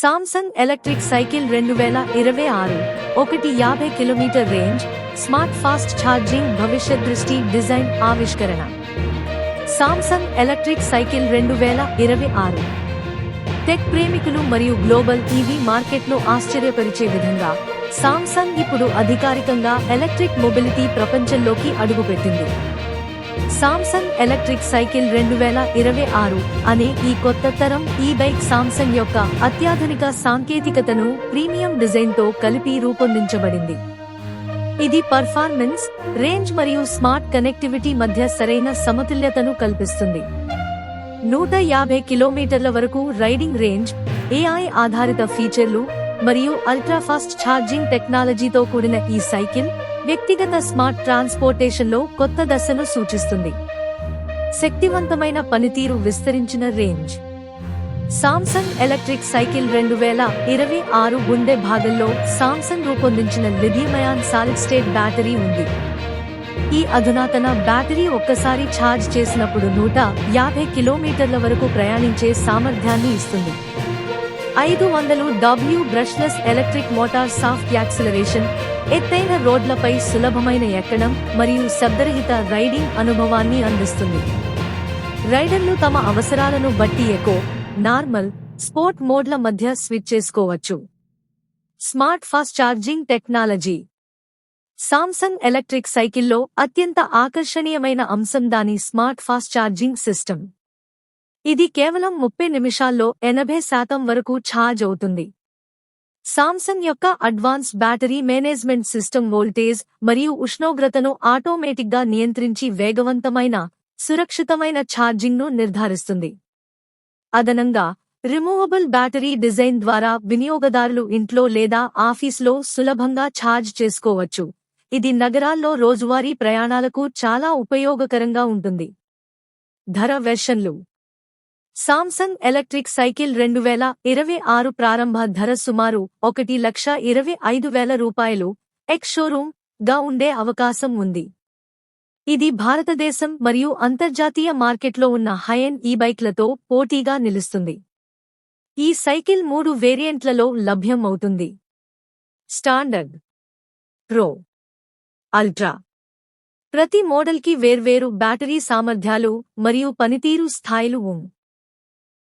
Samsung electric cycle రెండు వేల ఇరవై ఆరు. ఒకటి యాభై kilometre range smart fast charging భవిష్యత్ దృష్టి డిజైన్ ఆవిష్కరణ. సామ్సంగ్ ఎలక్ట్రిక్ సైకిల్ రెండు వేల ఇరవై ఆరు. టెక్ ప్రేమికులు మరియు గ్లోబల్ ఈవీ మార్కెట్ను ఆశ్చర్యపరిచే విధంగా సామ్సంగ్ ఇప్పుడు అధికారికంగా ఎలక్ట్రిక్ మొబిలిటీ ప్రపంచంలోకి అడుగుపెట్టింది. సామ్సంగ్ ఎలక్ట్రిక్ సైకిల్ రెండు వేల ఇరవై ఆరు అనే ఈ కొత్త తరం ఈ బైక్ సామ్సంగ్ యొక్క అత్యాధునిక సాంకేతికతను ప్రీమియం డిజైన్తో కలిపి రూపొందించబడింది. ఇది పర్ఫార్మెన్స్ రేంజ్ మరియు స్మార్ట్ కనెక్టివిటీ మధ్య సరైన సమతుల్యతను కల్పిస్తుంది. నూట యాభై కిలోమీటర్ల వరకు రైడింగ్ రేంజ్ ఏఐ ఆధారిత ఫీచర్లు మరియు అల్ట్రాఫాస్ట్ ఛార్జింగ్ టెక్నాలజీతో కూడిన ఈ సైకిల్ వ్యక్తిగత స్మార్ట్ ట్రాన్స్పోర్టేషన్లో కొత్త దశను సూచిస్తుంది. శక్తివంతమైన పనితీరు విస్తరించిన రేంజ్. సామ్సంగ్ ఎలక్ట్రిక్ సైకిల్ రెండు వేల ఇరవై ఆరు గుండె భాగంలో సామ్సంగ్ రూపొందించిన లిథియమయాన్ సాలిడ్ స్టేట్ బ్యాటరీ ఉంది. ఈ అధునాతన బ్యాటరీ ఒక్కసారి ఛార్జ్ చేసినప్పుడు నూట యాభై కిలోమీటర్ల వరకు ప్రయాణించే సామర్థ్యాన్ని ఇస్తుంది. ఐదు వందలు W brushless electric motor soft acceleration ఎత్తైన రోడ్లపై సులభమైన ఎక్కడం మరియు శబ్దరహిత రైడింగ్ అనుభవాన్ని అందిస్తుంది. రైడర్లు తమ అవసరాలను బట్టి ఎకో నార్మల్ స్పోర్ట్ మోడ్ల మధ్య స్విచ్ చేసుకోవచ్చు. Smart fast charging technology. Samsung electric సైకిల్లో అత్యంత ఆకర్షణీయమైన అంశం దాని స్మార్ట్ ఫాస్ట్ ఛార్జింగ్ సిస్టమ్. ఇది కేవలం ముప్పై నిమిషాల్లో ఎనభై శాతం వరకు ఛార్జ్ అవుతుంది. సామ్సంగ్ యొక్క advance battery management system voltage మరియు ఉష్ణోగ్రతను ఆటోమేటిక్గా నియంత్రించి వేగవంతమైన సురక్షితమైన ఛార్జింగ్ను నిర్ధారిస్తుంది. అదనంగా రిమూవబుల్ బ్యాటరీ డిజైన్ ద్వారా వినియోగదారులు ఇంట్లో లేదా ఆఫీస్లో సులభంగా ఛార్జ్ చేసుకోవచ్చు. ఇది నగరాల్లో రోజువారీ ప్రయాణాలకు చాలా ఉపయోగకరంగా ఉంటుంది. ధర వెర్షన్లు. సామ్సంగ్ ఎలక్ట్రిక్ సైకిల్ రెండు వేల ఇరవై ఆరు ప్రారంభ ధర సుమారు ఒకటి లక్ష ఇరవై ఐదు వేల రూపాయలు. ఎక్స్ షోరూమ్గా ఉండే అవకాశం ఉంది. ఇది భారతదేశం మరియు అంతర్జాతీయ మార్కెట్లో ఉన్న హైఎన్ ఈ బైక్లతో పోటీగా నిలుస్తుంది. ఈ సైకిల్ మూడు వేరియంట్లలో లభ్యం అవుతుంది స్టాండర్డ్ ప్రో అల్ట్రా ప్రతి మోడల్కి వేర్వేరు బ్యాటరీ సామర్థ్యాలు మరియు పనితీరు స్థాయిలు ఉం.